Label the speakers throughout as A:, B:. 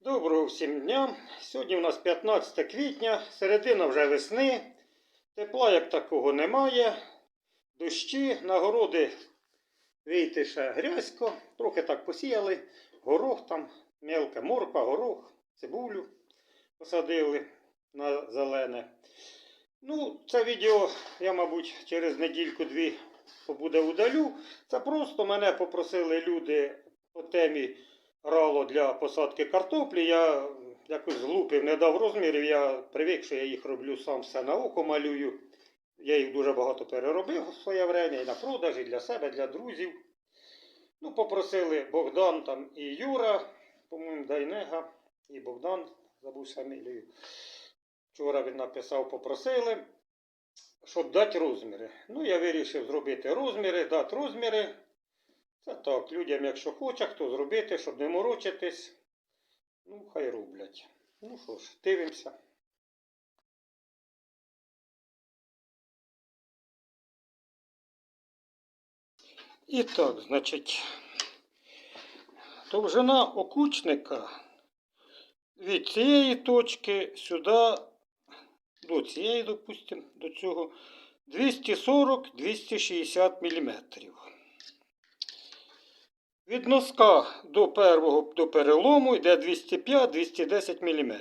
A: Доброго всім дня. Сьогодні у нас 15 квітня, середина вже весни. Тепла як такого немає. Дощі, на городи вийти ще грязько. Трохи так посіяли. Горох там, мелка морква, горох, цибулю посадили на зелене. Ну, це відео я, мабуть, через недільку-дві побуде удалю. Це просто мене попросили люди по темі рало для посадки картоплі. Я якось злупив, не дав розмірів. Я привик, що я їх роблю сам все на око малюю. Я їх дуже багато переробив в своє время і на продаж, і для себе, для друзів. Ну, попросили Богдан там і Юра, по-моєму, Дайнега, і Богдан, забув фамілію. Вчора він написав, попросили, щоб дати розміри. Ну, я вирішив зробити розміри, дати розміри. Це так, людям, якщо хоче, хто зробити, щоб не морочитись, ну, хай роблять. Ну що ж, дивимося. І так, значить, довжина окучника від цієї точки сюди, до цієї, допустимо, до цього 240-260 мм. Від носка до первого до перелому йде 205-210 мм.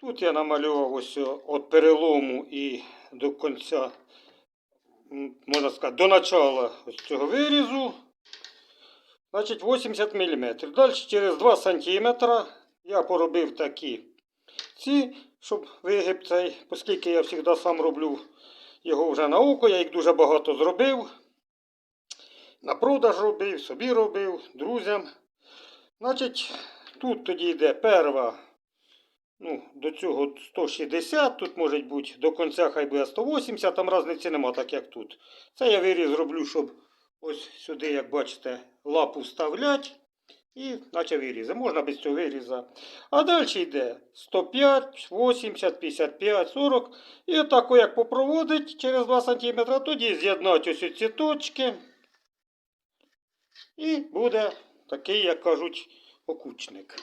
A: Тут я намалював ось від перелому і до кінця, можна сказати, до начала ось цього вирізу. Значить 80 мм. Далі через 2 см я поробив такі ці, щоб вигиб цей, оскільки я завжди сам роблю його вже на око, я їх дуже багато зробив. На продаж робив, собі робив, друзям. Значить, тут тоді йде перва, ну, до цього 160, тут може бути до кінця хай буде 180, там різниці нема, так як тут. Це я виріз роблю, щоб ось сюди, як бачите, лапу вставлять. І наче вирізи. Можна без цього виріза. А далі йде 105, 80, 55, 40. І отако як попроводить через 2 см, тоді з'єднати ось ці точки. І буде такий, як кажуть, окучник.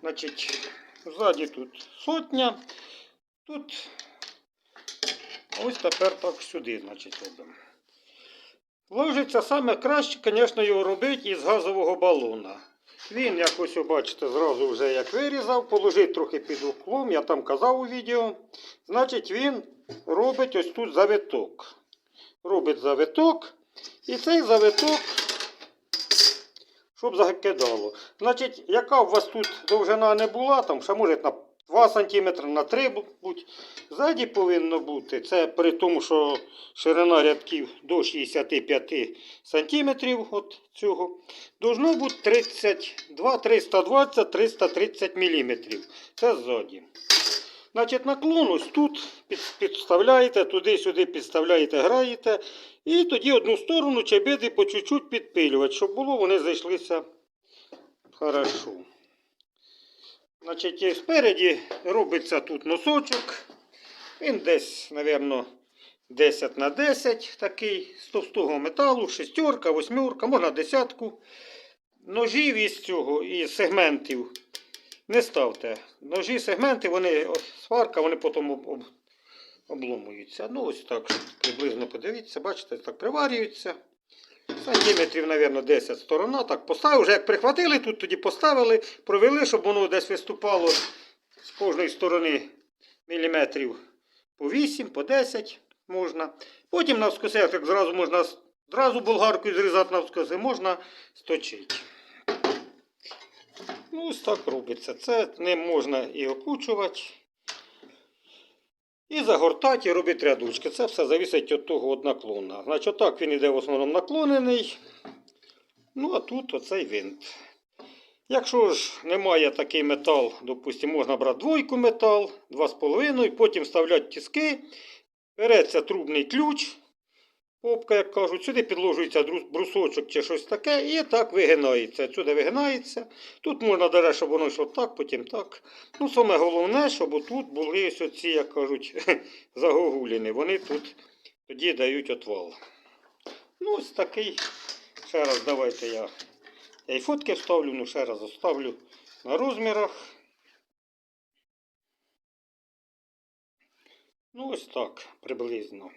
A: Значить, ззаді тут сотня. Тут ось тепер так сюди, значить, робимо. Ложиться саме краще, звісно, його робити із газового балона. Він, як ось бачите, зразу вже як вирізав, положив трохи під уклом, я там казав у відео. Значить, він робить ось тут завиток. Робить завиток. І цей завиток щоб закидало. Значить, яка у вас тут довжина не була, там ще може на 2 см, на 3 будь. Ззаді повинно бути. Це при тому, що ширина рядків до 65 см от цього. Должно бути 32, 320, 330 мм. Це ззаді. Значить, наклон тут підставляєте, туди-сюди підставляєте, граєте. І тоді одну сторону чебеди по чуть-чуть підпилювати, щоб було, вони зайшлися хорошо. Значить, спереді робиться тут носочок. Він десь, мабуть, 10 на 10 такий з товстого металу, шестерка, восьмерка, можна десятку. Ножів із цього, із сегментів не ставте. Ножі, сегменти, вони, сварка, вони потім об, об, обломуються. Ну, ось так, приблизно подивіться, бачите, так приварюються. Сантиметрів, мабуть, 10 сторона. Так, поставив, вже як прихватили, тут тоді поставили, провели, щоб воно десь виступало з кожної сторони міліметрів по 8, по 10 можна. Потім навскоси, як зразу можна зразу болгаркою зрізати навскоси, можна сточити. Ну, ось так робиться. Це ним можна і окучувати, і загортати, і робити рядочки. Це все залежить від того від наклона. Значить, отак він йде в основному наклонений. Ну, а тут оцей винт. Якщо ж немає такий метал, допустимо, можна брати двойку метал, 2,5, потім вставляти тиски, береться трубний ключ, попка, як кажуть, сюди підложується брусочок чи щось таке, і так вигинається. Сюди вигинається. Тут можна даже, щоб воно йшло так, потім так. Ну, саме головне, щоб отут були ось оці, як кажуть, загогуліни. Вони тут тоді дають отвал. Ну, ось такий. Ще раз давайте я. Я і фотки вставлю, ну ще раз оставлю. на розмірах. Ну, ось так приблизно.